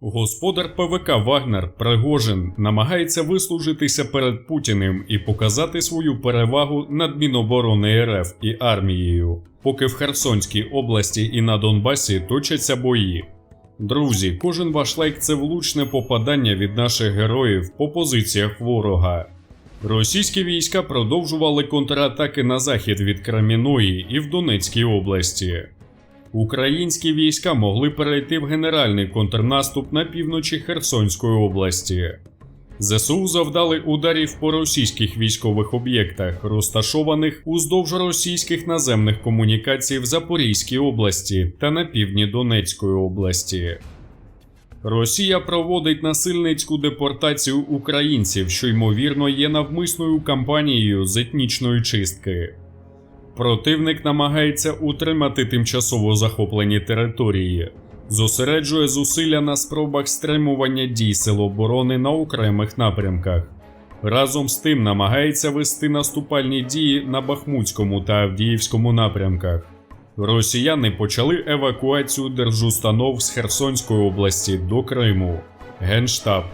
Господар ПВК Вагнер Пригожин намагається вислужитися перед Путіним і показати свою перевагу над Міноборони РФ і армією, поки в Херсонській області і на Донбасі точаться бої. Друзі, кожен ваш лайк це влучне попадання від наших героїв по позиціях ворога. Російські війська продовжували контратаки на захід від Креміної і в Донецькій області. Українські війська могли перейти в генеральний контрнаступ на півночі Херсонської області. ЗСУ завдали ударів по російських військових об'єктах, розташованих уздовж російських наземних комунікацій в Запорізькій області та на півдні Донецької області. Росія проводить насильницьку депортацію українців, що ймовірно є навмисною кампанією з етнічної чистки. Противник намагається утримати тимчасово захоплені території, зосереджує зусилля на спробах стримування дій сил оборони на окремих напрямках. Разом з тим намагається вести наступальні дії на Бахмутському та Авдіївському напрямках. Росіяни почали евакуацію держустанов з Херсонської області до Криму. Генштаб.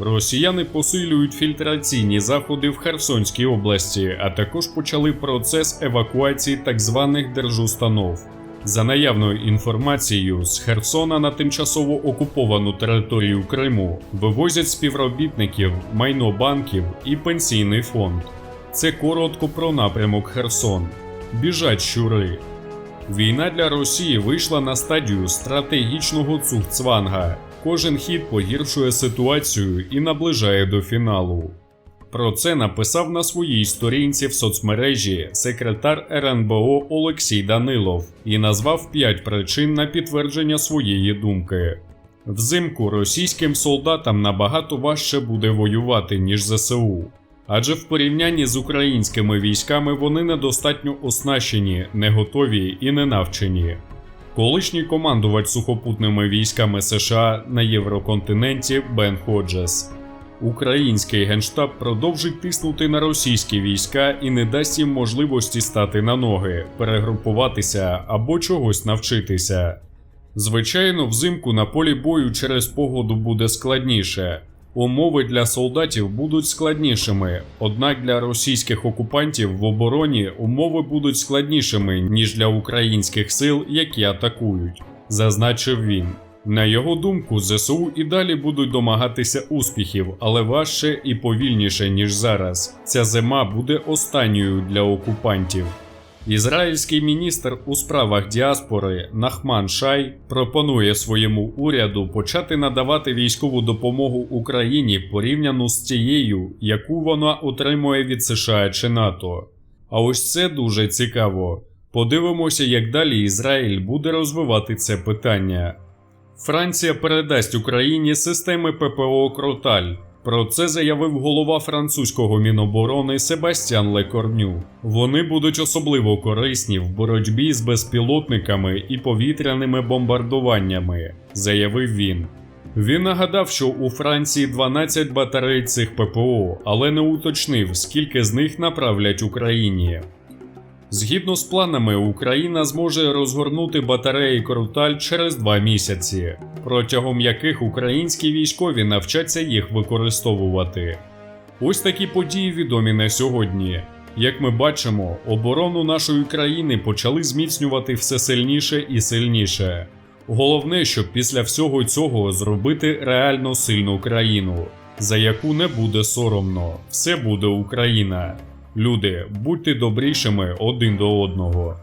Росіяни посилюють фільтраційні заходи в Херсонській області, а також почали процес евакуації так званих держустанов. За наявною інформацією, з Херсона на тимчасово окуповану територію Криму вивозять співробітників, майно банків і пенсійний фонд. Це коротко про напрямок Херсон. Біжать щури. Війна для Росії вийшла на стадію стратегічного цугцванга. Кожен хід погіршує ситуацію і наближає до фіналу. Про це написав на своїй сторінці в соцмережі секретар РНБО Олексій Данилов і назвав 5 причин на підтвердження своєї думки. Взимку російським солдатам набагато важче буде воювати, ніж ЗСУ. Адже в порівнянні з українськими військами вони недостатньо оснащені, не готові і не навчені. Колишній командувач сухопутними військами США на Євроконтиненті Бен Ходжес. Український генштаб продовжить тиснути на російські війська і не дасть їм можливості стати на ноги, перегрупуватися або чогось навчитися. Звичайно, взимку на полі бою через погоду буде складніше. Умови для солдатів будуть складнішими, однак для російських окупантів в обороні умови будуть складнішими, ніж для українських сил, які атакують, зазначив він. На його думку, ЗСУ і далі будуть домагатися успіхів, але важче і повільніше, ніж зараз. Ця зима буде останньою для окупантів. Ізраїльський міністр у справах діаспори Нахман Шай пропонує своєму уряду почати надавати військову допомогу Україні порівняно з тією, яку вона отримує від США чи НАТО. А ось це дуже цікаво. Подивимося, як далі Ізраїль буде розвивати це питання. Франція передасть Україні системи ППО Кроталь. Про це заявив голова французького міноборони Себастьян Лекорню. Вони будуть особливо корисні в боротьбі з безпілотниками і повітряними бомбардуваннями, заявив він. Він нагадав, що у Франції 12 батарей цих ППО, але не уточнив, скільки з них направлять Україні. Згідно з планами, Україна зможе розгорнути батареї Круталь через два місяці, протягом яких українські військові навчаться їх використовувати. Ось такі події відомі на сьогодні. Як ми бачимо, оборону нашої країни почали зміцнювати все сильніше і сильніше. Головне, щоб після всього цього зробити реально сильну країну, за яку не буде соромно, все буде Україна. Люди, будьте добрішими один до одного.